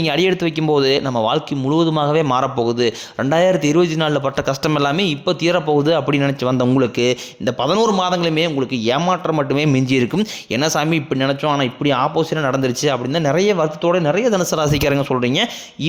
நீங்கள் அடியெடுத்து வைக்கும்போது நம்ம வாழ்க்கை முழுவதுமாகவே மாறப்போகுது. ரெண்டாயிரத்தி இருபத்தி நாலில் பட்ட கஷ்டம் எல்லாமே இப்போ தீரப்போகுது அப்படின்னு நினச்சி வந்த உங்களுக்கு இந்த பதினோரு மாதங்களுமே உங்களுக்கு ஏமாற்றம் மட்டுமே மிஞ்சி இருக்கும் என்ன சாமி இப்படி நினச்சோம்? ஆனால் இப்படி ஆப்போசிட்டாக நடந்துருச்சு அப்படின்னு நிறைய வருத்தத்தோடு நிறைய தனுசு ராசிக்காரங்க சொல்கிறீங்க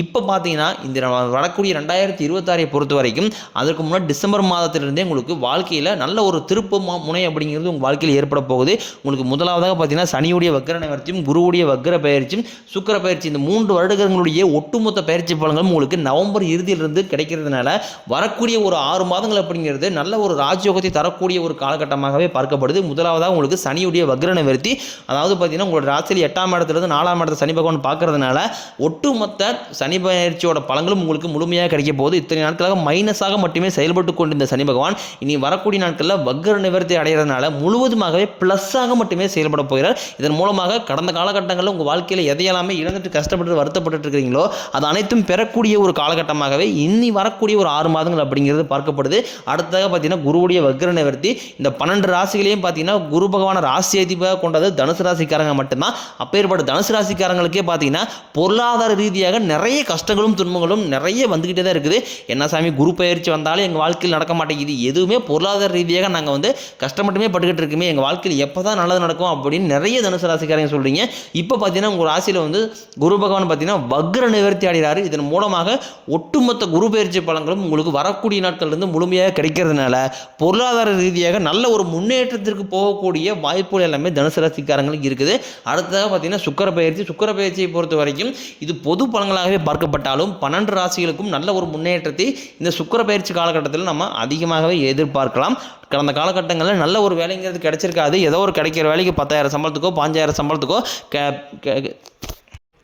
இப்போ பார்த்தீங்கன்னா இந்த வரக்கூடிய ரெண்டாயிரத்தி இருபத்தாறை பொறுத்த வரைக்கும் அதற்கு முன்னாடி டிசம்பர் மாதத்திலிருந்தே உங்களுக்கு வாழ்க்கையில் நல்ல ஒரு திருப்பு முனை அப்படிங்கிறது உங்கள் வாழ்க்கையில் ஏற்பட போகுது. உங்களுக்கு முதலாவதாக பார்த்தீங்கன்னா சனியுடைய வக்கர நிவர்த்தியும் குருவுடைய வக்கர பயிற்சியும் சுக்கர பயிற்சி இந்த மூன்று வருடங்கள் வருடங்களுடைய ஒட்டுமொத்த பயிற்சி பலன்களும் உங்களுக்கு நவம்பர் இறுதியிலிருந்து கிடைக்கிறதுனால வரக்கூடிய ஒரு ஆறு மாதங்கள் அப்படிங்கிறது நல்ல ஒரு ராஜயோகத்தை தரக்கூடிய ஒரு காலகட்டமாகவே பார்க்கப்படுது. முதலாவதாக உங்களுக்கு சனியுடைய வக்ர நிவர்த்தி அதாவது பார்த்தீங்கன்னா உங்களோட ராசியில் எட்டாம் இடத்துலேருந்து நாலாம் இடத்துல சனி பகவான் பார்க்கறதுனால ஒட்டுமொத்த சனி பயிற்சியோட பலன்களும் உங்களுக்கு முழுமையாக கிடைக்க போகுது. இத்தனை நாட்களாக மைனஸாக மட்டுமே செயல்பட்டு கொண்டிருந்த சனி பகவான் இனி வரக்கூடிய நாட்களில் வக்ர நிவர்த்தி அடைகிறதுனால முழுவதுமாகவே ப்ளஸ்ஸாக மட்டுமே செயல்பட போகிறார். இதன் மூலமாக கடந்த காலகட்டங்களில் உங்கள் வாழ்க்கையில் எதையெல்லாமே இழந்துட்டு கஷ்டப்பட்டு வருத்த வருத்தப்பட்டு இருக்கிறீங்களோ அது அனைத்தும் பெறக்கூடிய ஒரு காலகட்டமாகவே இன்னி வரக்கூடிய ஒரு ஆறு மாதங்கள் அப்படிங்கிறது பார்க்கப்படுது. அடுத்ததாக பார்த்தீங்கன்னா குருவுடைய வக்ர நிவர்த்தி. இந்த பன்னெண்டு ராசிகளையும் பார்த்தீங்கன்னா குரு பகவான ராசி அதிபராக கொண்டது தனுசு ராசிக்காரங்க மட்டும்தான். அப்பேற்பட்ட தனுசு ராசிக்காரங்களுக்கே பார்த்தீங்கன்னா பொருளாதார ரீதியாக நிறைய கஷ்டங்களும் துன்பங்களும் நிறைய வந்துக்கிட்டே தான் இருக்குது. என்ன சாமி குரு பயிற்சி வந்தாலும் எங்கள் வாழ்க்கையில் நடக்க மாட்டேங்குது. எதுவுமே பொருளாதார ரீதியாக நாங்கள் வந்து கஷ்டம் மட்டுமே பட்டுக்கிட்டு இருக்குமே எங்கள் வாழ்க்கையில் எப்போ தான் நல்லது நடக்கும் அப்படின்னு நிறைய தனுசு ராசிக்காரங்க சொல்கிறீங்க இப்போ பார்த்தீங்கன்னா உங்கள் ராசியில் வந்து குரு பகவான் பார்த்தீங்கன்னா வக்ர நிவர்த்தி அடைகிறார். இதன் மூலமாக ஒட்டுமொத்த குரு பயிற்சி பலன்களும் உங்களுக்கு வரக்கூடிய நாட்கள்லேருந்து முழுமையாக கிடைக்கிறதுனால பொருளாதார ரீதியாக நல்ல ஒரு முன்னேற்றத்திற்கு போகக்கூடிய வாய்ப்புகள் எல்லாமே தனுசு ராசிக்காரங்களுக்கு இருக்குது. அடுத்ததாக பார்த்தீங்கன்னா சுக்கர பயிற்சி. சுக்கர பயிற்சியை பொறுத்த வரைக்கும் இது பொது பலன்களாகவே பார்க்கப்பட்டாலும் பன்னெண்டு ராசிகளுக்கும் நல்ல ஒரு முன்னேற்றத்தை இந்த சுக்கர பயிற்சி காலகட்டத்தில் நம்ம அதிகமாகவே எதிர்பார்க்கலாம். கடந்த காலகட்டங்களில் நல்ல ஒரு வேலைங்கிறது கிடைச்சிருக்காது. ஏதோ ஒரு கிடைக்கிற வேலைக்கு பத்தாயிரம் சம்பளத்துக்கோ பாஞ்சாயிரம் சம்பளத்துக்கோ க-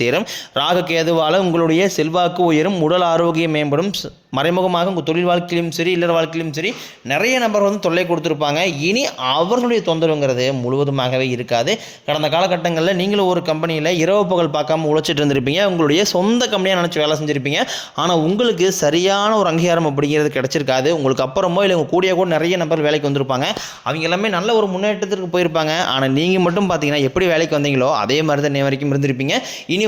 சேரும். ராகு கேதுவால் உங்களுடைய செல்வாக்கு உயரும். உடல் ஆரோக்கியம் மேம்படும். மறைமுகமாக உங்கள் தொழில் வாழ்க்கையிலும் சரி இல்லற வாழ்க்கையிலும் சரி நிறைய நபர் வந்து தொல்லை கொடுத்துருப்பாங்க. இனி அவர்களுடைய தொந்தரவுங்கிறது முழுவதுமாகவே இருக்காது. கடந்த காலகட்டங்களில் நீங்களும் ஒரு கம்பெனியில் இரவு பகல் பார்க்காம உழைச்சிட்டு இருந்திருப்பீங்க. உங்களுடைய சொந்த கம்பெனியாக நினச்சி வேலை செஞ்சுருப்பீங்க. ஆனால் உங்களுக்கு சரியான ஒரு அங்கீகாரம் அப்படிங்கிறது கிடச்சிருக்காது. உங்களுக்கு அப்புறமோ இல்லை உங்கள் கூடிய கூட நிறைய நபர் வேலைக்கு வந்திருப்பாங்க. அவங்க எல்லாமே நல்ல ஒரு முன்னேற்றத்திற்கு போயிருப்பாங்க. ஆனால் நீங்கள் மட்டும் பார்த்தீங்கன்னா எப்படி வேலைக்கு வந்தீங்களோ அதே மாதிரி தான் வரைக்கும் இருந்திருப்பீங்க. இனி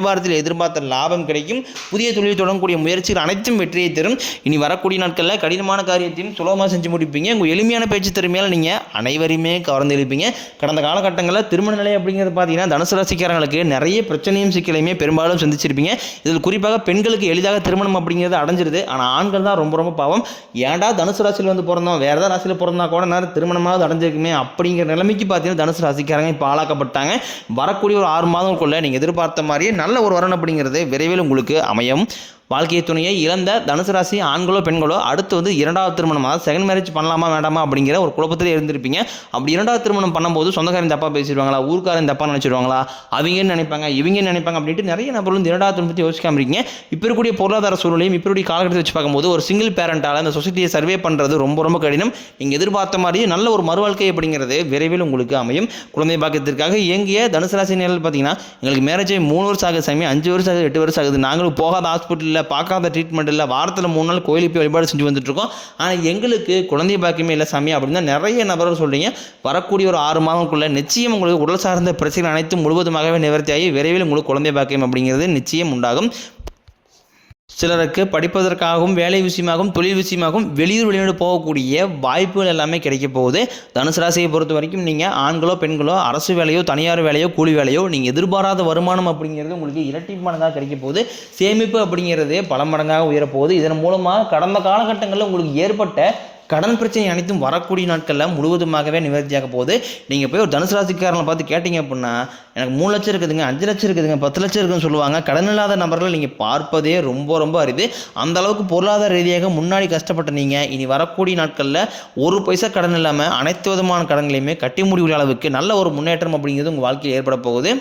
வியாபாரத்தில் எதிர்பார்த்த லாபம் கிடைக்கும். புதிய தொழில் தொடங்கக்கூடிய முயற்சிகள் அனைத்தும் வெற்றியை தரும். இனி வரக்கூடிய நாட்களில் கடினமான காரியத்தையும் சுலபமாக செஞ்சு முடிப்பீங்க. உங்கள் எளிமையான பேச்சு திறமையால் நீங்கள் அனைவரையுமே கவர்ந்து எழுப்பீங்க. கடந்த காலகட்டங்களில் திருமண நிலை அப்படிங்கிறது பார்த்தீங்கன்னா தனுசு ராசிக்காரங்களுக்கு நிறைய பிரச்சனையும் சிக்கலையுமே பெரும்பாலும் சந்திச்சிருப்பீங்க. இதில் குறிப்பாக பெண்களுக்கு எளிதாக திருமணம் அப்படிங்கிறது அடைஞ்சிருது. ஆனால் ஆண்கள் தான் ரொம்ப ரொம்ப பாவம். ஏன்டா தனுசு ராசியில் வந்து பிறந்தோம்? வேறு ஏதாவது ராசியில் பிறந்தா கூட நேரம் திருமணமாவது அடைஞ்சிருக்குமே அப்படிங்கிற நிலைமைக்கு பார்த்தீங்கன்னா தனுசு ராசிக்காரங்க இப்போ ஆளாக்கப்பட்டாங்க. வரக்கூடிய ஒரு ஆறு மாதங்களுக்குள்ள நீங்கள் எதிர்பார்த்த மாதிரியே நல்ல ஒரு வரன் அப்படிங்கிறது விரைவில் உங்களுக்கு அமையும். வாழ்க்கை துணையை இழந்த தனுசு ராசி ஆண்களோ பெண்களோ அடுத்து வந்து இரண்டாவது திருமணம் அதாவது செகண்ட் மேரேஜ் பண்ணலாமா வேண்டாமா அப்படிங்கிற ஒரு குழப்பத்திலே இருந்திருப்பீங்க. அப்படி இரண்டாவது திருமணம் பண்ணும்போது சொந்தக்காரன் தப்பாக பேசிடுவாங்களா ஊர்க்காரன் தப்பாக நினச்சிடுவாங்களா அவங்கன்னு நினைப்பாங்க இவங்க நினைப்பாங்க அப்படின்ட்டு நிறைய நபர்கள் வந்து இரண்டாவது திருமணத்தை பற்றி யோசிக்காம இருக்கீங்க. இப்போ இருக்கக்கூடிய பொருளாதார சூழ்நிலையும் இப்போ இருக்கக்கூடிய காலகட்டத்தை வச்சு பார்க்கும்போது ஒரு சிங்கிள் பேரண்டால் அந்த சொசைட்டியை சர்வே பண்ணுறது ரொம்ப ரொம்ப கடினம். நீங்கள் எதிர்பார்த்த மாதிரியே நல்ல ஒரு மறுவாழ்க்கை அப்படிங்கிறது விரைவில் உங்களுக்கு அமையும். குழந்தை பாக்கியத்திற்காக இயங்கிய தனுசு ராசி நேரில் பார்த்தீங்கன்னா எங்களுக்கு மேரேஜ் மூணு வருஷம் ஆகுது சாமி அஞ்சு வருஷம் ஆகுது எட்டு வருஷம் ஆகுது. நாங்களும் போகாத ஹாஸ்பிட்டலில் பார்க்காத ட்ரீட்மெண்ட் இல்லை வாரத்தில் மூணு நாள் கோயிலுக்கு போய் வழிபாடு செஞ்சு வந்துட்டுருக்கோம். ஆனால் எங்களுக்கு குழந்தை பாக்கியமே இல்லை சாமி. அப்படின்னு நிறைய நபர்கள் சொல்கிறீங்க வரக்கூடிய ஒரு ஆறு மாதம்க்குள்ளே நிச்சயம் உங்களுக்கு உடல் சார்ந்த பிரச்சனைகள் அனைத்தும் முழுவதுமாகவே நிவர்த்தியாகி விரைவில் உங்களுக்கு குழந்தை பாக்கியம் அப்படிங்கிறது நிச்சயம் உண்டாகும். சிலருக்கு படிப்பதற்காகவும் வேலை விஷயமாகவும் தொழில் விஷயமாகவும் வெளியூர் வெளிநாடு போகக்கூடிய வாய்ப்புகள் எல்லாமே கிடைக்க போகுது. தனுசு ராசியை பொறுத்த வரைக்கும் நீங்கள் ஆண்களோ பெண்களோ அரசு வேலையோ தனியார் வேலையோ கூலி வேலையோ நீங்கள் எதிர்பாராத வருமானம் அப்படிங்கிறது உங்களுக்கு இரட்டி மடங்காக கிடைக்க போகுது. சேமிப்பு அப்படிங்கிறது பல மடங்காக உயரப்போகுது இதன் மூலமாக கடந்த காலகட்டங்களில் உங்களுக்கு ஏற்பட்ட கடன் பிரச்சனை அனைத்தும் வரக்கூடிய நாட்களில் முழுவதுமாகவே நிவர்த்தியாக போகுது. நீங்கள் போய் ஒரு தனுசு ராசிக்காரனை பார்த்து கேட்டிங்க அப்படின்னா எனக்கு மூணு லட்சம் இருக்குதுங்க அஞ்சு லட்சம் இருக்குதுங்க பத்து லட்சம் இருக்குதுன்னு சொல்லுவாங்க. கடன் இல்லாத நபர்களை நீங்கள் பார்ப்பதே ரொம்ப ரொம்ப அரிது. அந்த அளவுக்கு பொருளாதார ரீதியாக முன்னாடி கஷ்டப்பட்ட நீங்கள் இனி வரக்கூடிய நாட்களில் ஒரு பைசா கடன் இல்லாமல் அனைத்து விதமான கடன்களையுமே கட்டி முடிவுள்ள அளவுக்கு நல்ல ஒரு முன்னேற்றம் அப்படிங்கிறது உங்கள் வாழ்க்கையில் ஏற்பட போகுது.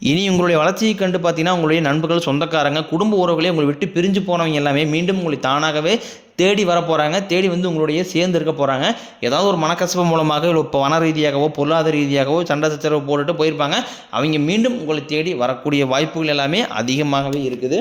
இனி உங்களுடைய வளர்ச்சியை கண்டு பார்த்தீங்கன்னா உங்களுடைய நண்பர்கள் சொந்தக்காரங்க குடும்ப உறவுகளே உங்களை விட்டு பிரிஞ்சு போனவங்க எல்லாமே மீண்டும் உங்களை தானாகவே தேடி வர போகிறாங்க தேடி வந்து உங்களுடைய சேர்ந்து இருக்க போகிறாங்க ஏதாவது ஒரு மனக்கசப்பு மூலமாக இல்லை இப்போ வன ரீதியாகவோ பொருளாதார ரீதியாகவோ சண்டை சச்சரவு போட்டுட்டு போயிருப்பாங்க. அவங்க மீண்டும் உங்களை தேடி வரக்கூடிய வாய்ப்புகள் எல்லாமே அதிகமாகவே இருக்குது.